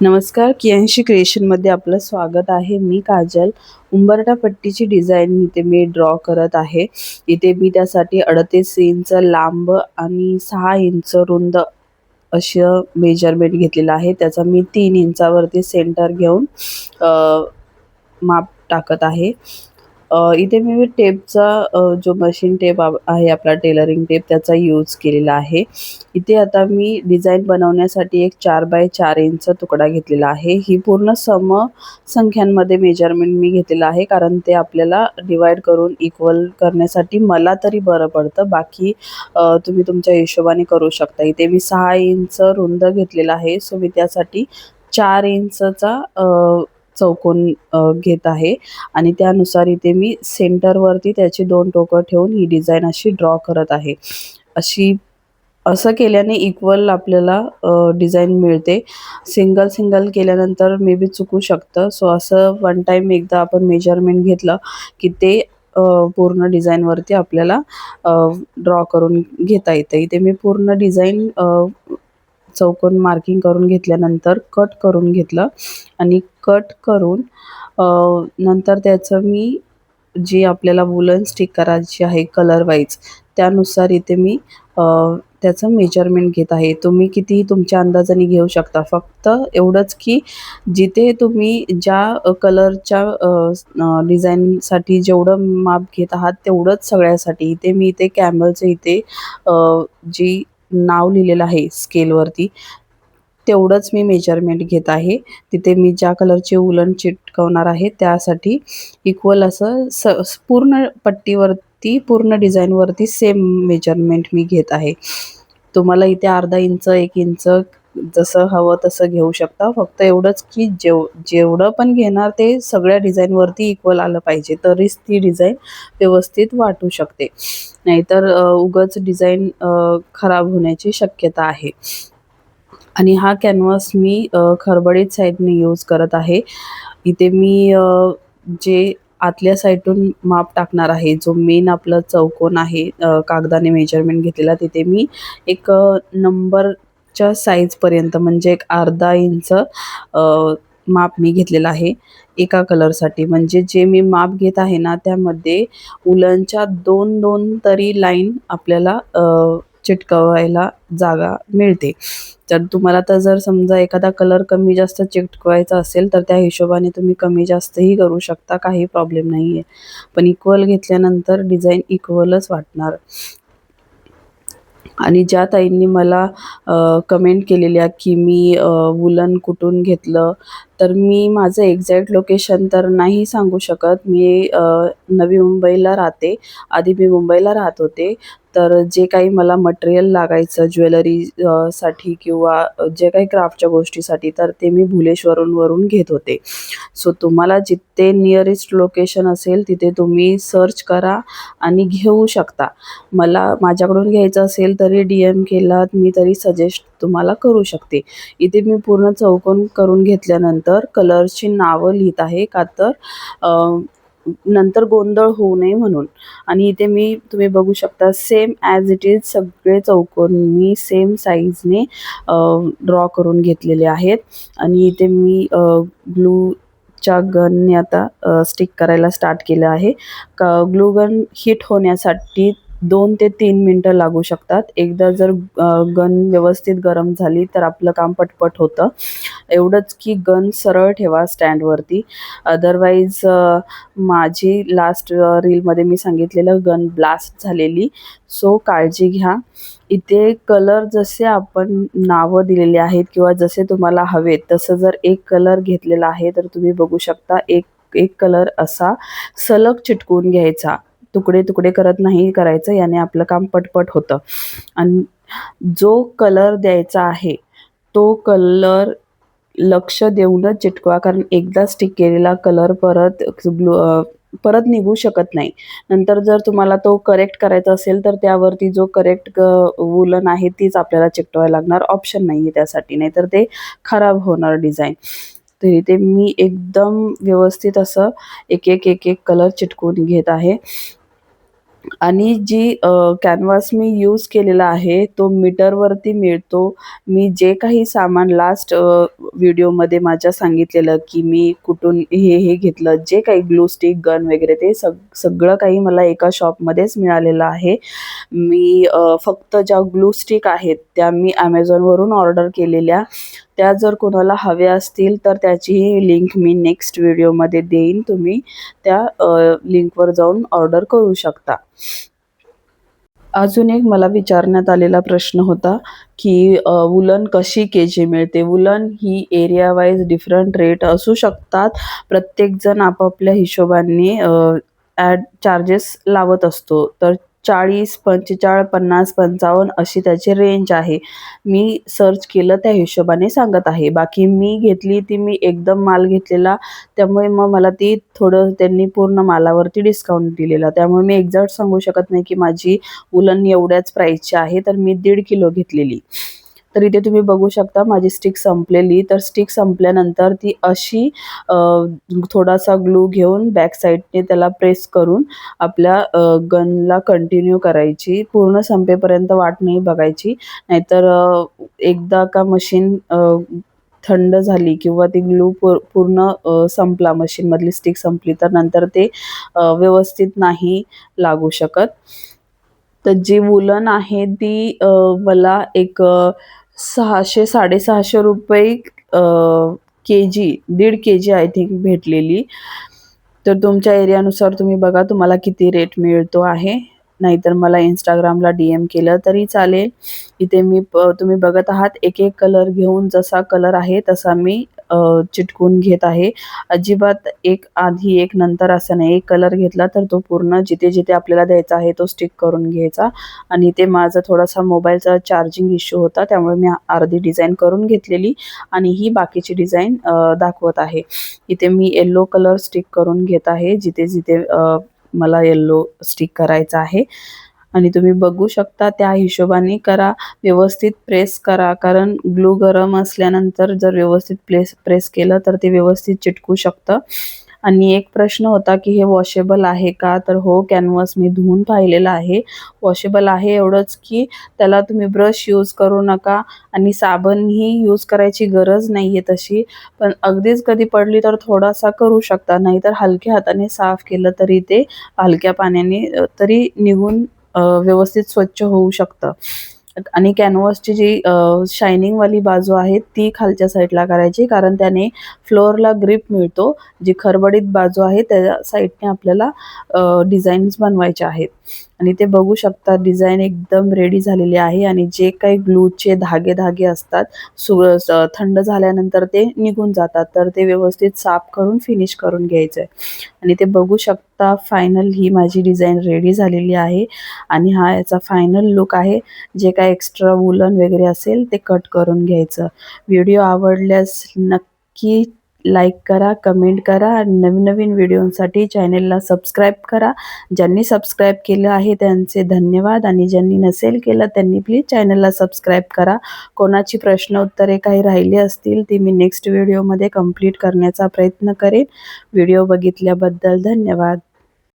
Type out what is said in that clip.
नमस्कार कियांशी क्रिएशनमध्ये आपलं स्वागत आहे. मी काजल उंबरटा पट्टीची डिझाईन इथे मी ड्रॉ करत आहे. इथे मी त्यासाठी अडतीस इंच लांब आणि सहा इंच रुंद असं मेजरमेंट घेतलेलं आहे. त्याचा मी तीन इंचावरती सेंटर घेऊन माप टाकत आहे. इथे मी टेपचा जो मशीन टेप आहे आपला टेलरिंग टेप त्याचा यूज केलेला आहे. इथे आता मी डिझाईन बनवण्यासाठी एक चार बाय चार इंच तुकडा घेतलेला आहे. ही पूर्ण सम संख्यांमध्ये मेजरमेंट मी घेतलेलं आहे कारण ते आपल्याला डिवाइड करून इक्वल करण्यासाठी मला तरी बरं पडतं. बाकी तुम्ही तुमच्या हिशोबाने करू शकता. इथे मी सहा इंच रुंद घेतलेला आहे. सो मी त्यासाठी चार इंचचा चौकोन घेत आहे. आणि त्यानुसार इथे मी सेंटरवरती त्याची दोन टोकं ठेवून ही डिझाईन अशी ड्रॉ करत आहे. अशी असं केल्याने इक्वल आपल्याला डिझाईन मिळते. सिंगल सिंगल केल्यानंतर मे बी चुकू शकतं. सो असं वन टाईम एकदा आपण मेजरमेंट घेतलं की ते पूर्ण डिझाईनवरती आपल्याला ड्रॉ करून घेता येतं. इथे मी पूर्ण डिझाईन चौकोन मार्किंग करून घेतल्यानंतर कट करून घेतलं. आणि कट करून नंतर त्याचं मी जी आपल्याला वुलन स्टिक करायची आहे कलर वाईज त्यानुसार इथे मी त्याचं मेजरमेंट घेत आहे. तुम्ही कितीही तुमच्या अंदाजाने घेऊ शकता. फक्त एवढंच की जिथे तुम्ही ज्या कलरच्या डिझाईनसाठी जेवढं माप घेत आहात तेवढंच सगळ्यासाठी. इथे मी इथे कॅमलचं इथे जी नाव लिहिलेलं आहे स्केलवरती तेवढंच मी मेजरमेंट घेत आहे. तिथे मी ज्या कलरचे उलन चिटकवणार आहे त्यासाठी इक्वल असं स पूर्ण पट्टीवरती पूर्ण डिझाईनवरती सेम मेजरमेंट मी घेत आहे. तुम्हाला इथे अर्धा इंच एक इंच जसं हवं तसं घेऊ शकता. फक्त एवढंच की जेव जेवढं पण घेणार ते सगळ्या डिझाईनवरती इक्वल आलं पाहिजे. तरीच ती डिझाईन व्यवस्थित वाटू शकते. नाहीतर उगच उगाच डिझाईन खराब होण्याची शक्यता आहे. आणि हा कॅनव्हास मी खरबडीत साईडने यूज करत आहे. इथे मी जे आतल्या साईडून माप टाकणार आहे जो मेन आपलं चौकोन आहे कागदाने मेजरमेंट घेतलेला तिथे मी एक नंबरच्या साईजपर्यंत म्हणजे एक अर्धा इंच माप मी घेतलेला आहे एका कलरसाठी म्हणजे जे मी माप घेत आहे ना त्यामध्ये उलनच्या दोन दोन तरी लाईन आपल्याला चिटकवायला जागा मिळते. तर तुम्हाला तर जर समजा एखादा कलर कमी जास्त चिटकवायचा असेल तर त्या हिशोबाने तुम्ही कमी जास्तही करू शकता काही प्रॉब्लेम नाही आहे पण इक्वल घेतल्यानंतर डिझाईन इक्वलच वाटणार. आणि ज्या ताईंनी मला कमेंट केलेल्या की मी वुलन कुठून घेतलं तर मी माझं एक्झॅक्ट लोकेशन तर नाही सांगू शकत. मी नवी मुंबईला राहते. आधी मी मुंबईला राहत होते. तर जे काही मला मटेरियल लागायचं ज्वेलरी साठी किंवा जे काही क्राफ्टच्या गोष्टीसाठी तर ते मी भुलेश्वरून वरून घेत होते. सो तुम्हाला जिथे नियरेस्ट लोकेशन असेल तिथे तुम्ही सर्च करा आणि घेऊ शकता. मला माझ्याकडून घ्यायचं असेल तरी डी एम केलात मी तरी सजेस्ट तुम्हाला करू शकते. इथे मी पूर्ण चौकोन करून घेतल्यानंतर कलर्सची नावं लिहित आहे. का तर नंतर गोंधळ होऊ नये म्हणून. आणि इथे मी तुम्ही बघू शकता सेम ॲज इट इज सगळे चौकोन मी सेम साईजने ड्रॉ करून घेतलेले आहेत. आणि इथे मी ग्लूच्या गनने आता स्टिक करायला स्टार्ट केलं आहे. क ग्लू गन हिट होण्यासाठी दोन ते तीन मिनटं लागू शकतात. एकदा जर गन व्यवस्थित गरम झाली तर आपलं काम पटपट होतं. एवढंच की गन सरळ ठेवा स्टँडवरती. अदरवाईज माझी लास्ट रीलमध्ये मी सांगितलेलं गन ब्लास्ट झालेली. सो काळजी घ्या. इथे कलर जसे आपण नावं दिलेली आहेत किंवा जसे तुम्हाला हवेत तसं जर एक कलर घेतलेला आहे तर तुम्ही बघू शकता एक एक कलर असा सलग चिटकून घ्यायचा. तुकडे तुकडे करत नाही करायचं याने आपलं काम पटपट होतं. आणि जो कलर द्यायचा आहे तो कलर लक्ष देऊनच चिटकवा. कारण एकदा स्टिक केलेला कलर परत ब्लू परत निघू शकत नाही. नंतर जर तुम्हाला तो करेक्ट करायचा असेल तर त्यावरती जो करेक्ट वुलन आहे तीच आपल्याला चिकटवायला लागणार. ऑप्शन नाही आहे त्यासाठी. नाहीतर ते खराब होणार डिझाईन तर इथे मी एकदम व्यवस्थित असं एक एक एक एक कलर चिटकून घेत आहे. आणि जी कॅनव्हास मी यूज केलेला आहे तो मीटरवरती मिळतो. मी जे काही सामान लास्ट व्हिडिओमध्ये माझ्या सांगितलेलं की मी कुठून हे हे घेतलं जे काही ग्लू स्टिक गन वगैरे ते सग सगळं काही मला एका शॉपमध्येच मिळालेलं आहे. मी फक्त ज्या ग्लू स्टिक आहेत त्या मी ॲमेझॉनवरून ऑर्डर केलेल्या. त्या जर कोणाला हव्या असतील तर त्याचीही लिंक मी नेक्स्ट व्हिडिओमध्ये देईन. तुम्ही त्या लिंकवर जाऊन ऑर्डर करू शकता. अजून एक मला विचारण्यात आलेला प्रश्न होता की वुलन कशी के जी मिळते? वुलन ही एरिया वाईज डिफरंट रेट असू शकतात. प्रत्येकजण आपापल्या हिशोबाने ॲड चार्जेस लावत असतो. तर चाळीस पंचेचाळीस पन्नास पंचावन्न अशी त्याची रेंज आहे. मी सर्च केलं त्या हिशोबाने सांगत आहे. बाकी मी घेतली ती मी एकदम माल घेतलेला. त्यामुळे मग मला ती थोडं त्यांनी पूर्ण मालावरती डिस्काउंट दिलेला. त्यामुळे मी एक्झॅक्ट सांगू शकत नाही की माझी उलन एवढ्याच प्राईसची आहे. तर मी दीड किलो घेतलेली. तर इथे तुम्ही बघू शकता माझी स्टिक संपलेली. तर स्टिक संपल्यानंतर ती अशी थोडासा ग्लू घेऊन बॅक साईडने त्याला प्रेस करून आपल्या गनला कंटिन्यू करायची. पूर्ण संपेपर्यंत वाट नाही बघायची. नाहीतर एकदा का मशीन थंड झाली किंवा ती ग्लू पूर्ण संपला मशीनमधली स्टिक संपली तर नंतर ते व्यवस्थित नाही लागू शकत. तर जी वुलन आहे ती मला एक सहाशे साडेसहाशे रुपये के जी दीड के जी आय थिंक भेटलेली. तर तुमच्या एरियानुसार तुम्ही बघा तुम्हाला किती रेट मिळतो आहे. नाहीतर मला इंस्टाग्रामला डी एम केलं तरी चालेल. इथे मी तुम्ही बघत आहात एक एक कलर घेऊन जसा कलर आहे तसा मी चिटकून घेत आहे. अजिबात एक आधी एक नंतर असं नाही. एक कलर घेतला तर तो पूर्ण जिथे जिथे आपल्याला द्यायचा आहे तो स्टिक करून घ्यायचा. आणि ते माझा थोडासा मोबाईलचा चार्जिंग इश्यू होता त्यामुळे मी अर्धी डिझाईन करून घेतलेली आणि ही बाकीची डिझाईन दाखवत आहे. इथे मी येल्लो कलर स्टिक करून घेत आहे. जिथे जिथे मला येल्लो स्टिक करायचा आहे. आणि तुम्ही बघू शकता त्या हिशोबाने करा व्यवस्थित प्रेस करा. कारण ग्लू गरम असल्यानंतर जर व्यवस्थित प्लेस प्रेस केलं तर ते व्यवस्थित चिटकू शकतं. आणि एक प्रश्न होता की हे वॉशेबल आहे का? तर हो कॅनव्हास मी धुवून पाहिलेला आहे. वॉशेबल आहे एवढंच की त्याला तुम्ही ब्रश यूज करू नका आणि साबणही यूज करायची गरज नाही आहे तशी. पण अगदीच कधी पडली तर थोडासा करू शकता. नाहीतर हलक्या हाताने साफ केलं तरी ते हलक्या पाण्याने तरी निघून व्यवस्थित स्वच्छ होऊ शकतं. आणि कॅनव्हासची जी शायनिंगवाली बाजू आहे ती खालच्या साईडला करायची कारण त्याने फ्लोअरला ग्रिप मिळतो. जी खरबडीत बाजू आहे त्या साईडने आपल्याला डिझाईन्स बनवायच्या आहेत. आणि ते बघू शकता डिझाईन एकदम रेडी झालेली आहे आणि जे काही ग्लूचे धागे धागे असतात सु थंड झाल्यानंतर ते निघून जातात. तर ते व्यवस्थित साफ करून फिनिश करून घ्यायचं आहे आणि ते बघू शकता फायनल ही माझी डिझाईन रेडी झालेली आहे. आणि हा याचा फायनल लुक आहे. जे काय एक्स्ट्रा वुलन वगैरे असेल ते कट करून घ्यायचं. व्हिडिओ आवडल्यास नक्की लाईक करा कमेंट करा आणि नवीन नवीन व्हिडिओसाठी चॅनेलला सबस्क्राईब करा. ज्यांनी सबस्क्राईब केलं आहे त्यांचे धन्यवाद आणि ज्यांनी नसेल केलं त्यांनी प्लीज चॅनलला सबस्क्राईब करा. कोणाची प्रश्न उत्तरे काही राहिली असतील ती मी नेक्स्ट व्हिडिओमध्ये कंप्लीट करण्याचा प्रयत्न करेन. व्हिडिओ बघितल्याबद्दल धन्यवाद.